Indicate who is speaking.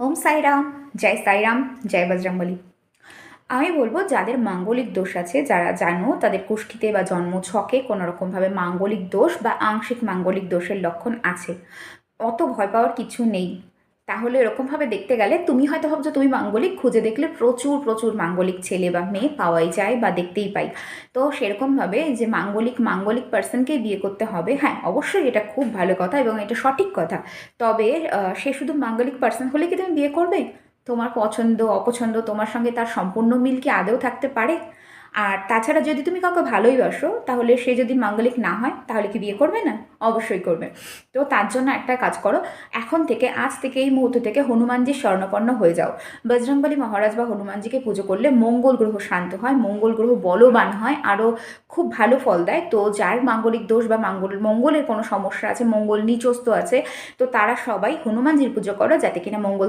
Speaker 1: ওম সাইরাম, জয় সাইরাম, জয় বজরংবলী। আমি বলব, যাদের মাঙ্গলিক দোষ আছে, যারা জানো তাদের কুষ্ঠিতে বা জন্ম ছকে কোনোরকমভাবে মাঙ্গলিক দোষ বা আংশিক মাঙ্গলিক দোষের লক্ষণ আছে। অত ভয় পাওয়ার কিছু নেই। তাহলে এরকমভাবে দেখতে গেলে তুমি হয়তো ভাবছ তুমি মাঙ্গলিক, খুঁজে দেখলে প্রচুর প্রচুর মাঙ্গলিক ছেলে বা মেয়ে পাওয়াই যায় বা দেখতেই পাই। তো সেরকমভাবে যে মাঙ্গলিক মাঙ্গলিক পার্সনকেই বিয়ে করতে হবে হ্যাঁ অবশ্যই এটা খুব ভালো কথা এবং এটা সঠিক কথা। তবে সে শুধু মাঙ্গলিক পার্সন হলে কি তুমি বিয়ে করবে? তোমার পছন্দ, অপছন্দ, তোমার সঙ্গে তার সম্পূর্ণ মিল কি আদেও থাকতে পারে? আর তাছাড়া যদি তুমি কাউকে ভালোই বাসো, তাহলে সে যদি মাঙ্গলিক না হয়, তাহলে কি বিয়ে করবে না? অবশ্যই করবে। তো তার জন্য একটা কাজ করো, এখন থেকে, আজ থেকে, এই মুহূর্ত থেকে হনুমানজির স্বর্ণপন্ন হয়ে যাও। বজরংবলী মহারাজ বা হনুমানজিকে পুজো করলে মঙ্গল গ্রহ শান্ত হয়, মঙ্গল গ্রহ বলবান হয়, আরও খুব ভালো ফল দেয়। তো যার মাঙ্গলিক দোষ বা মাঙ্গল, মঙ্গলের কোনো সমস্যা আছে, মঙ্গল নিচস্ত আছে, তো তারা সবাই হনুমানজির পুজো করো, যাতে কিনা মঙ্গল